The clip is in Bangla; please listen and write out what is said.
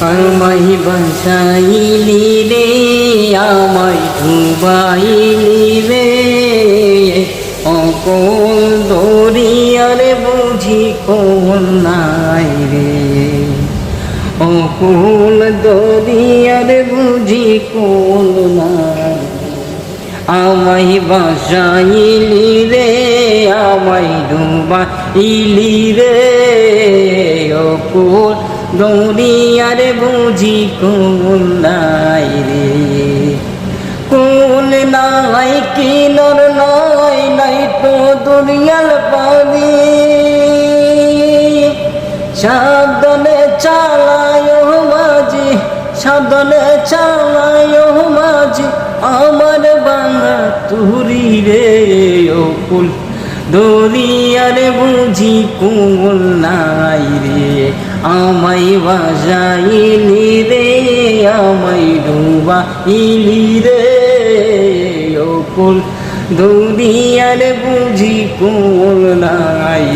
আমায় বাসাইলি রে, আমায় ডুবাইলি রে। অকল দরিয়ার বুঝি কোন নাই রে। অকুল দরিয়ার বুঝি কোন নাই। আমায় বাসাইলি রে, আমায় ডুবাইলি রে। অকুল দরিয়ার বুঝি কোন নাই রে। কোন নাই, কিনর নাই নাই তো দুনিয়ার পানি। সাবধানে চালায় মাঝি সাবধানে চালায় মাঝি, আমার বাংলা তুরি রে অকুল দরিয়ার বুঝি কুল নাই আমায় বাজাইলি রে আমায় ডুবা ইলি রে। অকুল দুনিয়ার বুঝি কুল নাই।